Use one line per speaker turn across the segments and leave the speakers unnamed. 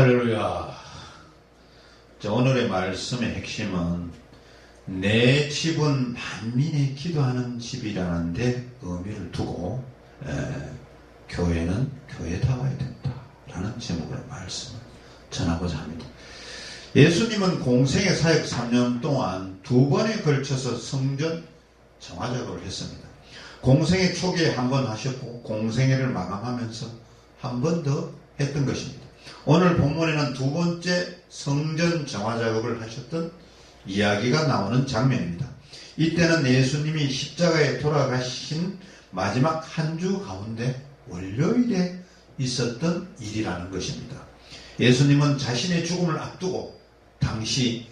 할렐루야. 자, 오늘의 말씀의 핵심은 내 집은 만민이 기도하는 집이라는데 의미를 두고 에, 교회는 교회다워야 된다라는 제목으로 말씀을 전하고자 합니다. 예수님은 공생의 사역 3년 동안 두 번에 걸쳐서 성전 정화 작업을 했습니다. 공생의 초기에 한 번 하셨고 공생회를 마감하면서 한 번 더 했던 것입니다. 오늘 본문에는 두 번째 성전 정화 작업을 하셨던 이야기가 나오는 장면입니다. 이때는 예수님이 십자가에 돌아가신 마지막 한 주 가운데 월요일에 있었던 일이라는 것입니다. 예수님은 자신의 죽음을 앞두고 당시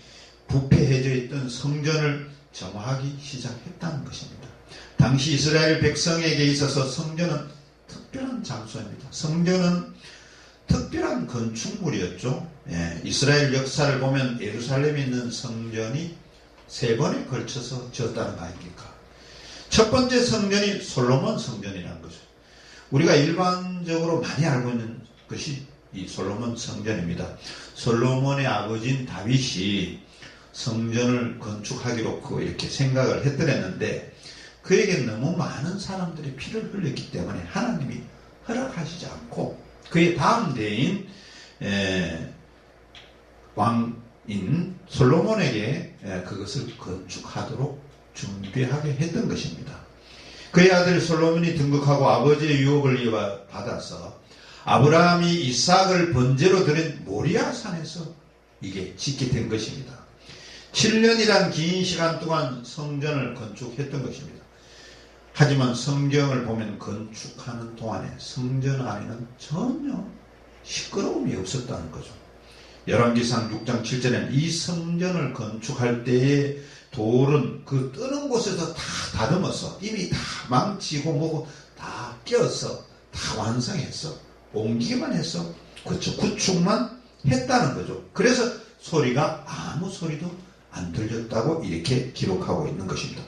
부패해져 있던 성전을 정화하기 시작했다는 것입니다. 당시 이스라엘 백성에게 있어서 성전은 특별한 장소입니다. 성전은 특별한 건축물이었죠. 예, 이스라엘 역사를 보면 예루살렘에 있는 성전이 세 번에 걸쳐서 지었다는 거 아닙니까? 첫 번째 성전이 솔로몬 성전이라는 거죠. 우리가 일반적으로 많이 알고 있는 것이 이 솔로몬 성전입니다. 솔로몬의 아버지인 다윗이 성전을 건축하기로 그 이렇게 생각을 했더랬는데 그에게 너무 많은 사람들이 피를 흘렸기 때문에 하나님이 허락하시지 않고 그의 다음 대인 왕인 솔로몬에게 그것을 건축하도록 준비하게 했던 것입니다. 그의 아들 솔로몬이 등극하고 아버지의 유혹을 받아서 아브라함이 이삭을 번제로 드린 모리아 산에서 이게 짓게 된 것입니다. 7년이란 긴 시간 동안 성전을 건축했던 것입니다. 하지만 성경을 보면 건축하는 동안에 성전 안에는 전혀 시끄러움이 없었다는 거죠. 열왕기상 6장 7절에는 이 성전을 건축할 때에 돌은 그 뜨는 곳에서 다 다듬어서 이미 다 망치고 뭐고 다 껴서 다 완성했어. 옮기기만 했어. 그렇죠. 구축만 했다는 거죠. 그래서 소리가 아무 소리도 안 들렸다고 이렇게 기록하고 있는 것입니다.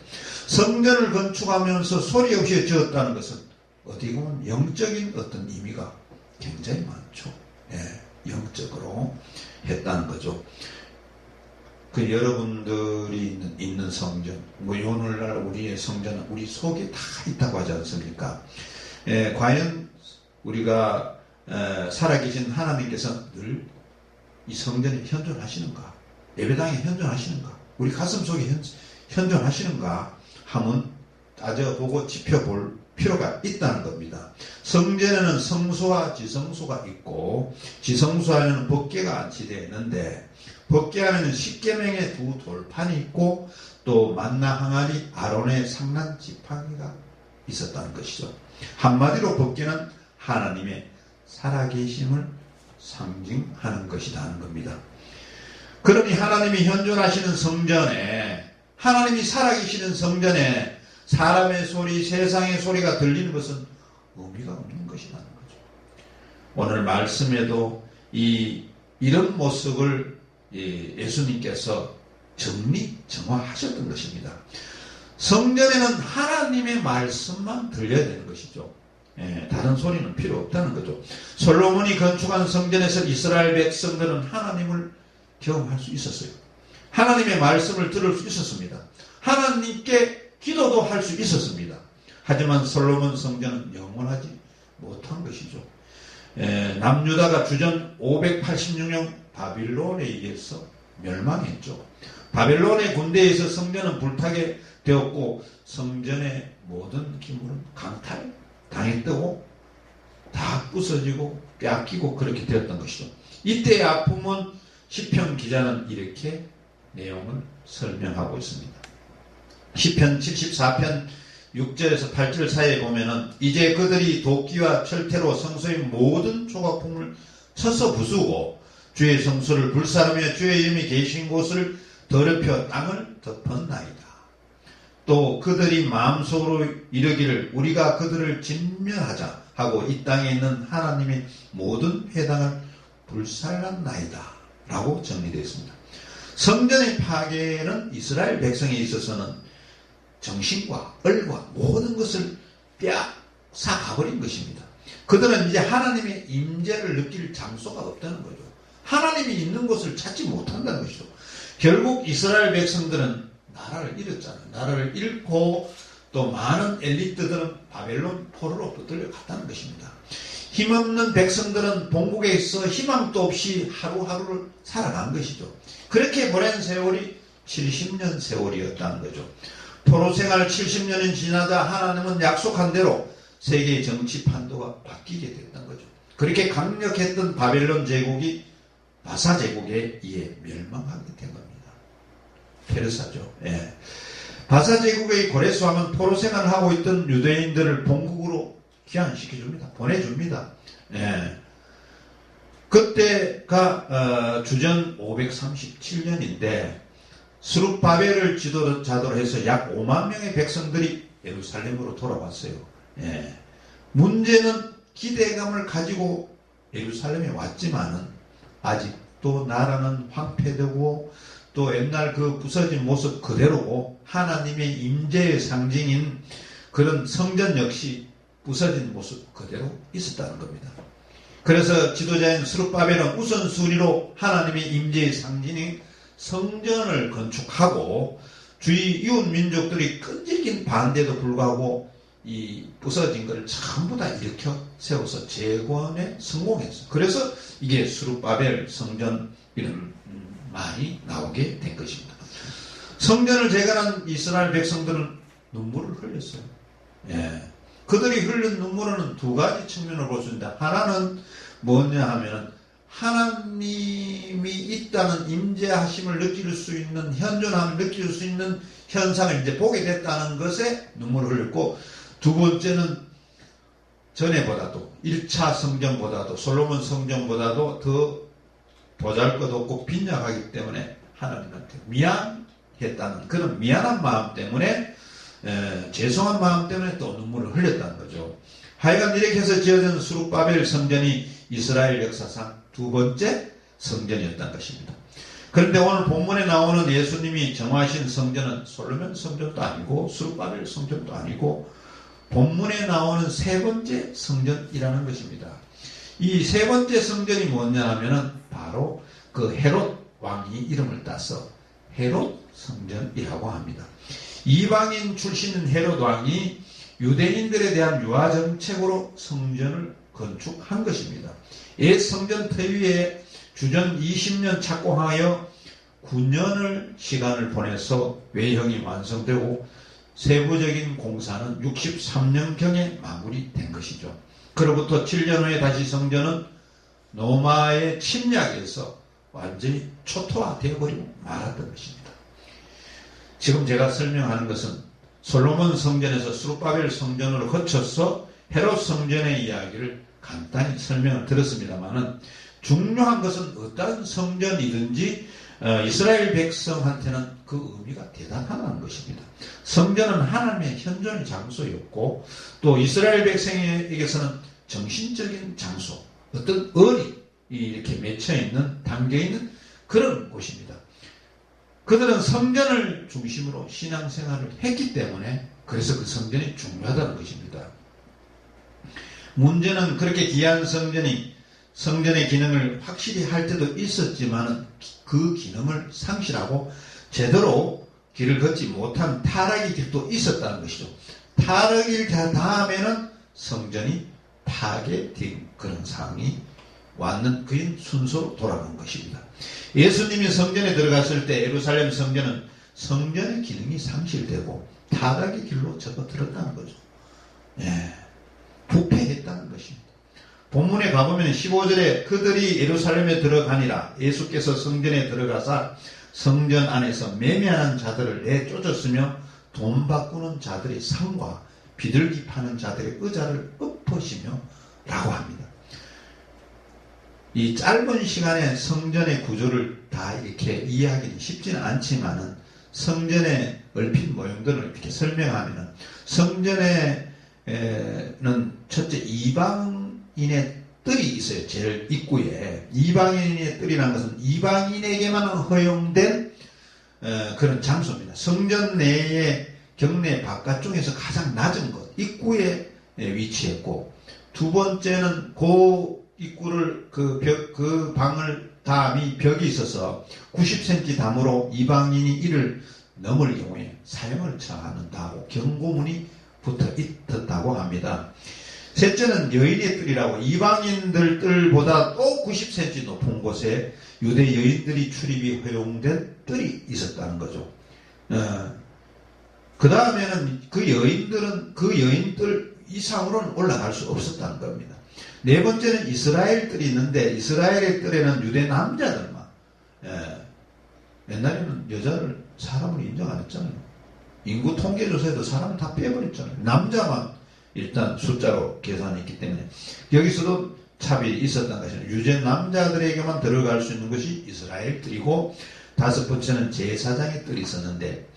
성전을 건축하면서 소리 없이 지었다는 것은 어디 보면 영적인 어떤 의미가 굉장히 많죠. 예, 영적으로 했다는 거죠. 그 여러분들이 있는, 있는 성전, 뭐 오늘날 우리의 성전은 우리 속에 다 있다고 하지 않습니까? 예, 과연 우리가 에, 살아계신 하나님께서 늘 이 성전에 현존하시는가? 예배당에 현존하시는가? 우리 가슴 속에 현, 현존하시는가? 하면 따져보고 지켜볼 필요가 있다는 겁니다. 성전에는 성소와 지성소가 있고 지성소 안에는 법계가 안치되어 있는데 법계 안에는 십계명의 두 돌판이 있고 또 만나 항아리 아론의 상난 지팡이가 있었다는 것이죠. 한마디로 법계는 하나님의 살아계심을 상징하는 것이라는 겁니다. 그러니 하나님이 현존하시는 성전에 하나님이 살아계시는 성전에 사람의 소리, 세상의 소리가 들리는 것은 의미가 없는 것이라는 거죠. 오늘 말씀에도 이 이런 모습을 예수님께서 정리, 정화하셨던 것입니다. 성전에는 하나님의 말씀만 들려야 되는 것이죠. 예, 다른 소리는 필요 없다는 거죠. 솔로몬이 건축한 성전에서 이스라엘 백성들은 하나님을 경험할 수 있었어요. 하나님의 말씀을 들을 수 있었습니다. 하나님께 기도도 할 수 있었습니다. 하지만 솔로몬 성전은 영원하지 못한 것이죠. 에, 남유다가 주전 586년 바빌론에 의해서 멸망했죠. 바벨론의 군대에서 성전은 불타게 되었고 성전의 모든 기물은 강탈 당했다고 다 부서지고 뺏기고 그렇게 되었던 것이죠. 이때의 아픔은 시편 기자는 이렇게 내용을 설명하고 있습니다. 시편 74편 6절에서 8절 사이에 보면은 이제 그들이 도끼와 철퇴로 성소의 모든 조각품을 쳐서 부수고 주의 성소를 불사르며 주의 이름이 계신 곳을 더럽혀 땅을 덮었나이다. 또 그들이 마음속으로 이르기를 우리가 그들을 진멸하자 하고 이 땅에 있는 하나님의 모든 회당을 불살랐나이다. 라고 정리되어 있습니다. 성전의 파괴는 이스라엘 백성에 있어서는 정신과 얼과 모든 것을 빼앗아 가버린 것입니다. 그들은 이제 하나님의 임재를 느낄 장소가 없다는 거죠. 하나님이 있는 곳을 찾지 못한다는 것이죠. 결국 이스라엘 백성들은 나라를 잃었잖아요. 나라를 잃고 또 많은 엘리트들은 바벨론 포로로 붙들려 갔다는 것입니다. 힘없는 백성들은 본국에 있어 희망도 없이 하루하루를 살아간 것이죠. 그렇게 보낸 세월이 70년 세월이었다는 거죠. 포로 생활 70년이 지나자 하나님은 약속한 대로 세계의 정치 판도가 바뀌게 됐던 거죠. 그렇게 강력했던 바벨론 제국이 바사 제국에 의해 멸망하게 된 겁니다. 페르사죠. 예. 바사 제국의 고레스왕은 포로 생활을 하고 있던 유대인들을 본국으로 귀환시켜줍니다. 보내줍니다. 예. 그때가 어, 주전 537년인데 수룹바벨을 지도자로 해서 약 5만 명의 백성들이 예루살렘으로 돌아왔어요. 예. 문제는 기대감을 가지고 예루살렘에 왔지만은 아직도 나라는 황폐되고 또 옛날 그 부서진 모습 그대로고 하나님의 임재의 상징인 그런 성전 역시 부서진 모습 그대로 있었다는 겁니다. 그래서 지도자인 스룹바벨은 우선순위로 하나님의 임재의 상징인 성전을 건축하고 주위 이웃 민족들이 끈질긴 반대도 불구하고 이 부서진 것을 전부 다 일으켜 세워서 재건에 성공했어. 그래서 이게 수룹바벨 성전 이런 말이 나오게 된 것입니다. 성전을 재건한 이스라엘 백성들은 눈물을 흘렸어요. 예. 그들이 흘린 눈물은 두 가지 측면을 볼 수 있다. 하나는 뭐냐 하면은 하나님이 있다는 임재하심을 느낄 수 있는 현존함을 느낄 수 있는 현상을 이제 보게 됐다는 것에 눈물을 흘렸고 두 번째는 전에보다도 1차 성전보다도 솔로몬 성전보다도 더 보잘것없고 빈약하기 때문에 하나님한테 미안했다는 그런 미안한 마음 때문에 에, 죄송한 마음 때문에 또 눈물을 흘렸다는 거죠. 하여간 이렇게 해서 지어진 수룩바벨 성전이 이스라엘 역사상 두 번째 성전이었던 것입니다. 그런데 오늘 본문에 나오는 예수님이 정하신 성전은 솔로몬 성전도 아니고 수룩바벨 성전도 아니고 본문에 나오는 세 번째 성전이라는 것입니다. 이 세 번째 성전이 뭐냐 하면은 바로 그 헤롯 왕이 이름을 따서 헤롯 성전이라고 합니다. 이방인 출신인 헤롯 왕이 유대인들에 대한 유화 정책으로 성전을 건축한 것입니다. 옛 성전 터위에 주전 20년 착공하여 9년을 시간을 보내서 외형이 완성되고 세부적인 공사는 63년경에 마무리된 것이죠. 그로부터 7년 후에 다시 성전은 노마의 침략에서 완전히 초토화되어 버리고 말았던 것입니다. 지금 제가 설명하는 것은 솔로몬 성전에서 수르바벨 성전으로 거쳐서 헤롯 성전의 이야기를 간단히 설명을 드렸습니다만은 중요한 것은 어떤 성전이든지 어, 이스라엘 백성한테는 그 의미가 대단하다는 것입니다. 성전은 하나님의 현존의 장소였고 또 이스라엘 백성에게서는 정신적인 장소, 어떤 의리 이렇게 맺혀 있는 담겨 있는 그런 곳입니다. 그들은 성전을 중심으로 신앙생활을 했기 때문에 그래서 그 성전이 중요하다는 것입니다. 문제는 그렇게 귀한 성전이 성전의 기능을 확실히 할 때도 있었지만 그 기능을 상실하고 제대로 길을 걷지 못한 타락의 길도 있었다는 것이죠. 타락일 다음에는 성전이 파괴된 그런 상황이 왔는 그인 순서로 돌아간 것입니다. 예수님이 성전에 들어갔을 때 예루살렘 성전은 성전의 기능이 상실되고 타락의 길로 접어들었다는 거죠. 예, 부패했다는 것입니다. 본문에 가보면 15절에 그들이 예루살렘에 들어가니라 예수께서 성전에 들어가사 성전 안에서 매매하는 자들을 내쫓았으며 돈 바꾸는 자들의 상과 비둘기 파는 자들의 의자를 엎으시며 라고 합니다. 이 짧은 시간에 성전의 구조를 다 이렇게 이해하기는 쉽지는 않지만은 성전의 얼핏 모형들을 이렇게 설명하면은 성전에는 첫째 이방인의 뜰이 있어요. 제일 입구에 이방인의 뜰이라는 것은 이방인에게만 허용된 어, 그런 장소입니다. 성전 내에 경내 바깥쪽에서 가장 낮은 곳 입구에 위치했고 두 번째는 고 입구를 그 벽, 그 방을 담이 벽이 있어서 90cm 담으로 이방인이 이를 넘을 경우에 사형을 처하는다고 경고문이 붙어 있었다고 합니다. 셋째는 여인의 뜰이라고 이방인들 뜰보다 또 90cm 높은 곳에 유대 여인들이 출입이 허용된 뜰이 있었다는 거죠. 그 다음에는 그 여인들은 그 여인들 이상으로는 올라갈 수 없었다는 겁니다. 네 번째는 이스라엘 뜰이 있는데 이스라엘의 뜰에는 유대 남자들만 예, 옛날에는 여자를 사람을 인정 안 했잖아요. 인구 통계 조사에도 사람을 다 빼버렸잖아요. 남자만 일단 숫자로 계산했기 때문에 여기서도 차별이 있었던 것이죠. 유죄 남자들에게만 들어갈 수 있는 것이 이스라엘 뜰이고 다섯 번째는 제사장의 뜰이 있었는데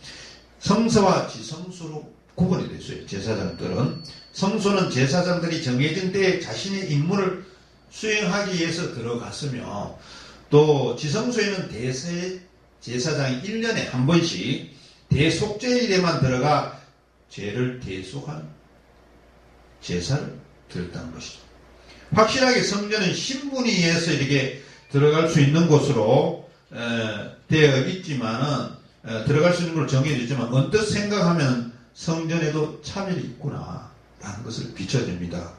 성서와 지성소로 구분이 됐어요. 제사장들은 성소는 제사장들이 정해진 때에 자신의 임무를 수행하기 위해서 들어갔으며 또 지성소에는 대세 제사장이 1년에 한 번씩 대속죄일에만 들어가 죄를 대속한 제사를 드렸다는 것이죠. 확실하게 성전은 신분이 의해서 이렇게 들어갈 수 있는 곳으로 되어 있지만은 들어갈 수 있는 걸 정해졌지만 언뜻 생각하면 성전에도 차별이 있구나 라는 것을 비춰줍니다.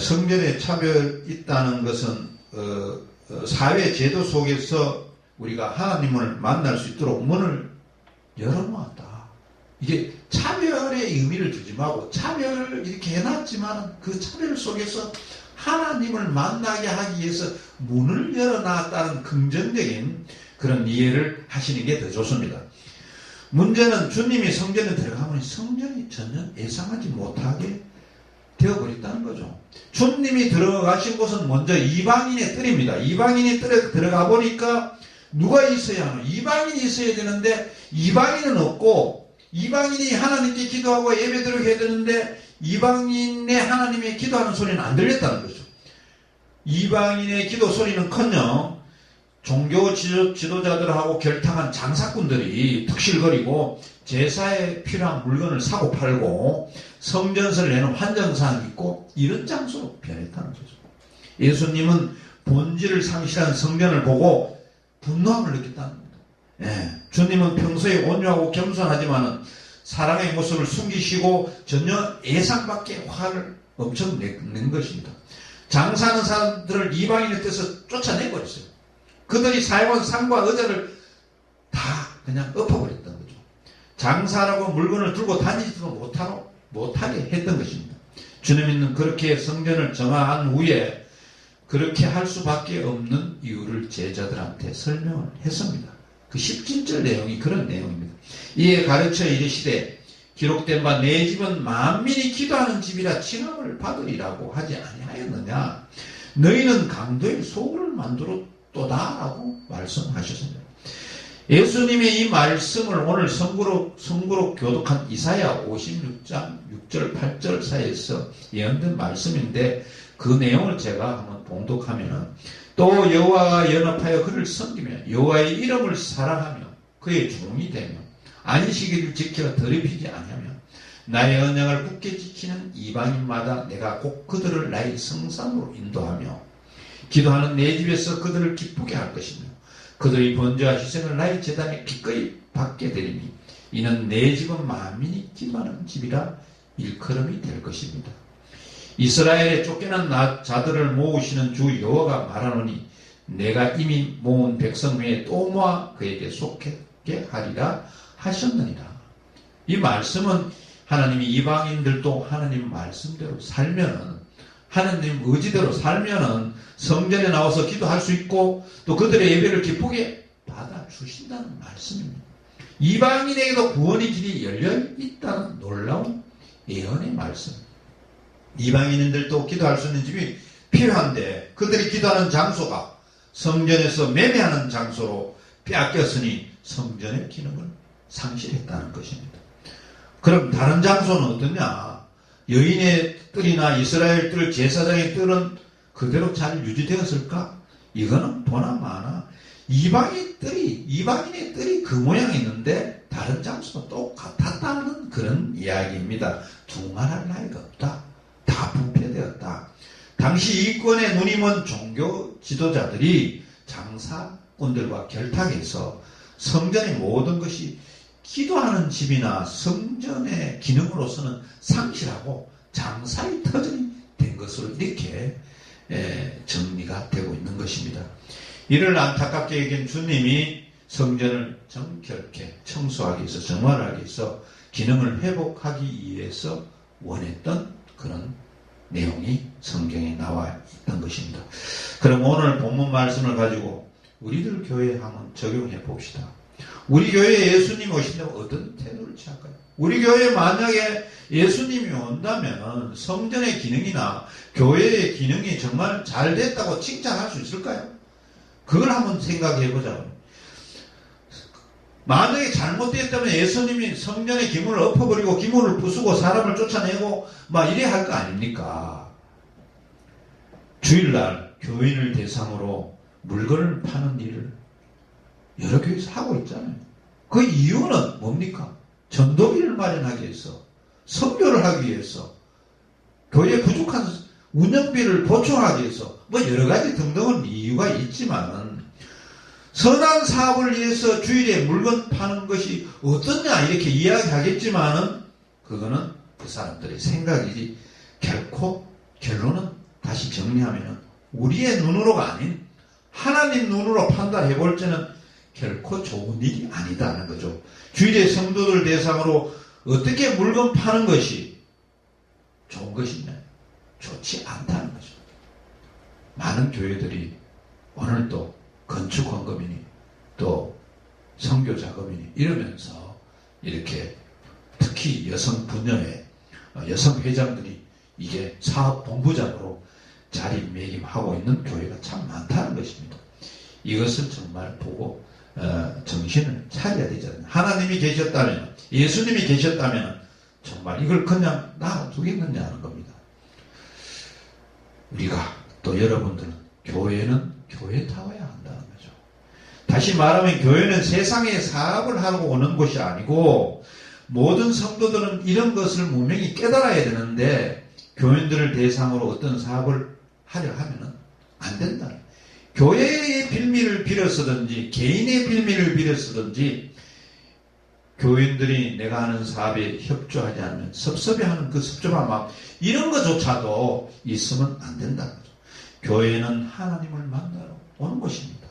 성전에 차별 있다는 것은 어, 어, 사회 제도 속에서 우리가 하나님을 만날 수 있도록 문을 열어놓았다. 이게 차별의 의미를 두지 말고 차별을 이렇게 해놨지만 그 차별 속에서 하나님을 만나게 하기 위해서 문을 열어놨다는 긍정적인 그런 이해를 하시는 게 더 좋습니다. 문제는 주님이 성전에 들어가면 성전이 전혀 예상하지 못하게 되어버렸다는 거죠. 주님이 들어가신 곳은 먼저 이방인의 뜰입니다. 이방인이 뜰에 들어가 보니까 누가 있어야 하노? 이방인이 있어야 되는데 이방인은 없고 이방인이 하나님께 기도하고 예배드리고 해야 되는데 이방인의 하나님의 기도하는 소리는 안 들렸다는 거죠. 이방인의 기도 소리는 커녕 종교 지도, 자들하고 결탁한 장사꾼들이 득실거리고 제사에 필요한 물건을 사고 팔고 성전설을 내는 환정사항이 있고 이런 장소로 변했다는 거죠. 예수님은 본질을 상실한 성전을 보고 분노함을 느꼈다는 겁니다. 예, 주님은 평소에 온유하고 겸손하지만 사랑의 모습을 숨기시고 전혀 예상 밖의 화를 엄청 낸 것입니다. 장사하는 사람들을 이방인의 뜻을 쫓아내버렸어요. 그들이 사용한 상과 의자를 다 그냥 엎어버렸던 거죠. 장사라고 물건을 들고 다니지도 못하고, 못하게 했던 것입니다. 주님은 그렇게 성전을 정화한 후에 그렇게 할 수밖에 없는 이유를 제자들한테 설명을 했습니다. 그 17절 내용이 그런 내용입니다. 이에 가르쳐 이르시되 기록된 바 내 집은 만민이 기도하는 집이라 칭함을 받으리라고 하지 아니하였느냐 너희는 강도의 소굴을 만들어 또다라고 말씀하셨습니다. 예수님의 이 말씀을 오늘 선구로, 선구로 교독한 이사야 56장 6절 8절 사이에서 예언된 말씀인데 그 내용을 제가 한번 봉독하면은 또 여호와가 연합하여 그를 섬기며 여호와의 이름을 사랑하며 그의 종이 되며 안식일을 지켜 더럽히지 아니하며 나의 언약을 굳게 지키는 이방인마다 내가 꼭 그들을 나의 성산으로 인도하며 기도하는 내 집에서 그들을 기쁘게 할 것이며 그들의 번제와 희생을 나의 재단에 기꺼이 받게 되리니 이는 내 집은 만민이 기도하는 집이라 일컬음이 될 것입니다. 이스라엘에 쫓겨난 자들을 모으시는 주 여호와가 말하노니 내가 이미 모은 백성 외에 또 모아 그에게 속하게 하리라 하셨느니라. 이 말씀은 하나님이 이방인들도 하나님 말씀대로 살면은 하나님 의지대로 살면은 성전에 나와서 기도할 수 있고 또 그들의 예배를 기쁘게 받아 주신다는 말씀입니다. 이방인에게도 구원의 길이 열려 있다는 놀라운 예언의 말씀. 이방인들도 기도할 수 있는 집이 필요한데 그들이 기도하는 장소가 성전에서 매매하는 장소로 빼앗겼으니 성전의 기능을 상실했다는 것입니다. 그럼 다른 장소는 어떠냐? 여인의 뜰이나 이스라엘 뜰, 제사장의 뜰은 그대로 잘 유지되었을까? 이거는 보나 마나 이방인 뜰이, 이방인의 뜰이 그 모양이 있는데 다른 장소가 똑같았다는 그런 이야기입니다. 두말할 나위가 없다. 다 부패되었다. 당시 이권에 눈이 먼 종교 지도자들이 장사꾼들과 결탁해서 성전의 모든 것이 기도하는 집이나 성전의 기능으로서는 상실하고 장사의 터전이 된 것으로 이렇게 에, 정리가 되고 있는 것입니다. 이를 안타깝게 여긴 주님이 성전을 정결케 청소하기 위해서 정화하기 위해서 기능을 회복하기 위해서 원했던 그런 내용이 성경에 나와 있던 것입니다. 그럼 오늘 본문 말씀을 가지고 우리들 교회에 한번 적용해 봅시다. 우리 교회에 예수님이 오신다면 어떤 태도를 취할까요? 우리 교회에 만약에 예수님이 온다면 성전의 기능이나 교회의 기능이 정말 잘 됐다고 칭찬할 수 있을까요? 그걸 한번 생각해 보자고요. 만약에 잘못됐다면 예수님이 성전의 기물을 엎어버리고 기물을 부수고 사람을 쫓아내고 막 이래야 할거 아닙니까? 주일날 교인을 대상으로 물건을 파는 일을 여러 교회에서 하고 있잖아요. 그 이유는 뭡니까? 전도비를 마련하기 위해서, 선교를 하기 위해서, 교회 부족한 운영비를 보충하기 위해서, 뭐 여러 가지 등등은 이유가 있지만은, 선한 사업을 위해서 주일에 물건 파는 것이 어떻냐 이렇게 이야기하겠지만은 그거는 그 사람들의 생각이지 결코 결론은 다시 정리하면은 우리의 눈으로가 아닌 하나님 눈으로 판단해 볼 때는 결코 좋은 일이 아니다는 거죠. 주일의 성도들 대상으로 어떻게 물건 파는 것이 좋은 것이냐? 좋지 않다는 거죠. 많은 교회들이 오늘 또 건축 헌금이니 또 성교 자금이니 이러면서 이렇게 특히 여성 분야의 여성 회장들이 이게 사업 본부장으로 자리매김하고 있는 교회가 참 많다는 것입니다. 이것을 정말 보고 어, 정신을 차려야 되잖아요. 하나님이 계셨다면 예수님이 계셨다면 정말 이걸 그냥 놔두겠느냐 하는 겁니다. 우리가 또 여러분들은 교회는 교회타워야 한다는 거죠. 다시 말하면 교회는 세상에 사업을 하고 오는 곳이 아니고 모든 성도들은 이런 것을 분명히 깨달아야 되는데 교인들을 대상으로 어떤 사업을 하려 하면은 안 된다. 교회의 빌미를 빌어서든지 개인의 빌미를 빌어서든지 교인들이 내가 하는 사업에 협조하지 않으면 섭섭해하는 그 섭섭한 마음 이런 것조차도 있으면 안 된다는 거죠. 교회는 하나님을 만나러 오는 곳입니다.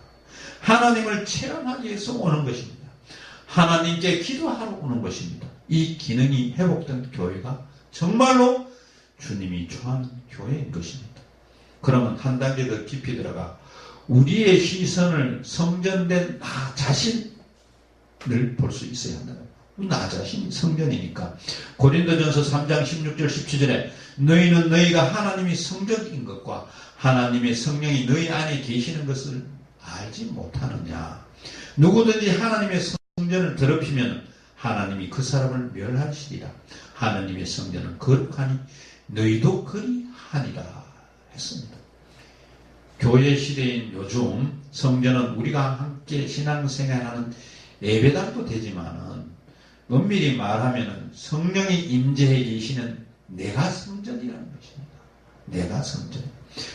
하나님을 체험하기 위해서 오는 것입니다. 하나님께 기도하러 오는 것입니다. 이 기능이 회복된 교회가 정말로 주님이 좋아하는 교회인 것입니다. 그러면 한 단계 더 깊이 들어가 우리의 시선을 성전된 나 자신을 볼 수 있어야 한다. 나 자신이 성전이니까. 고린도전서 3장 16절 17절에 너희는 너희가 하나님이 성전인 것과 하나님의 성령이 너희 안에 계시는 것을 알지 못하느냐. 누구든지 하나님의 성전을 더럽히면 하나님이 그 사람을 멸하시리라. 하나님의 성전은 거룩하니 너희도 그리하니라 했습니다. 교회 시대인 요즘 성전은 우리가 함께 신앙생활하는 예배당도 되지만은 엄밀히 말하면 성령이 임재해 계시는 내가 성전이라는 것입니다. 내가 성전.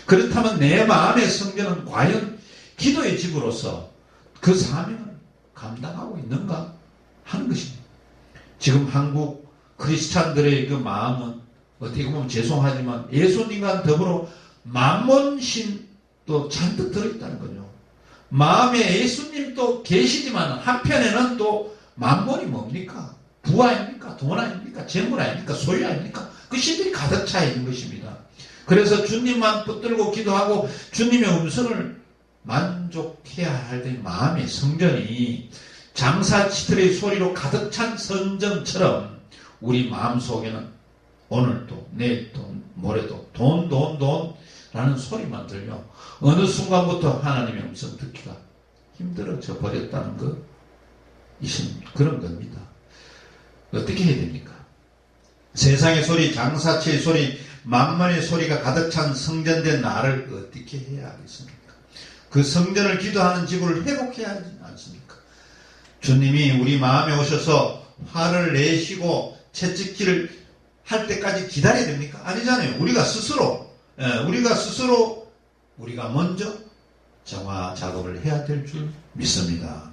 그렇다면 내 마음의 성전은 과연 기도의 집으로서 그 사명을 감당하고 있는가 하는 것입니다. 지금 한국 크리스찬들의 그 마음은 어떻게 보면 죄송하지만 예수님과 더불어 만몬신 도 잔뜩 들어있다는 거죠. 마음에 예수님도 계시지만 한편에는 또 만몬이 뭡니까? 부 아닙니까? 돈 아닙니까? 재물 아닙니까? 소유 아닙니까? 그 신들이 가득 차 있는 것입니다. 그래서 주님만 붙들고 기도하고 주님의 음성을 만족해야 할 때 마음의 성전이 장사치들의 소리로 가득 찬 성전처럼 우리 마음 속에는 오늘도 내일도 모레도 돈 돈 돈라는 소리만 들려 어느 순간부터 하나님의 음성 듣기가 힘들어져 버렸다는 것 이신 그런 겁니다. 어떻게 해야 됩니까? 세상의 소리, 장사치의 소리, 만만의 소리가 가득 찬 성전된 나를 어떻게 해야 하겠습니까? 그 성전을 기도하는 집을 회복해야 하지 않습니까? 주님이 우리 마음에 오셔서 화를 내시고 채찍질을 할 때까지 기다려야 됩니까? 아니잖아요. 우리가 스스로 예, 우리가 스스로 우리가 먼저 정화 작업을 해야 될 줄 믿습니다.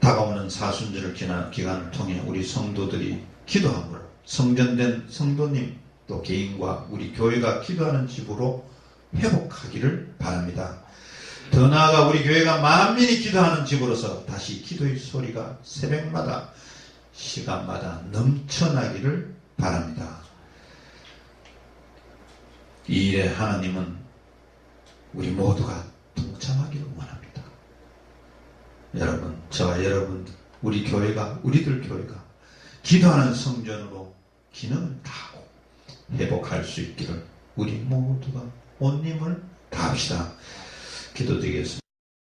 다가오는 사순절을 기나- 기간을 통해 우리 성도들이 기도함으로 성전된 성도님 또 개인과 우리 교회가 기도하는 집으로 회복하기를 바랍니다. 더 나아가 우리 교회가 만민이 기도하는 집으로서 다시 기도의 소리가 새벽마다 시간마다 넘쳐나기를 바랍니다. 이 일에 하나님은 우리 모두가 동참하기를 원합니다. 여러분, 저와 여러분, 우리 교회가, 우리들 교회가 기도하는 성전으로 기능을 다하고 회복할 수 있기를 우리 모두가 온 힘을 다합시다. 기도드리겠습니다.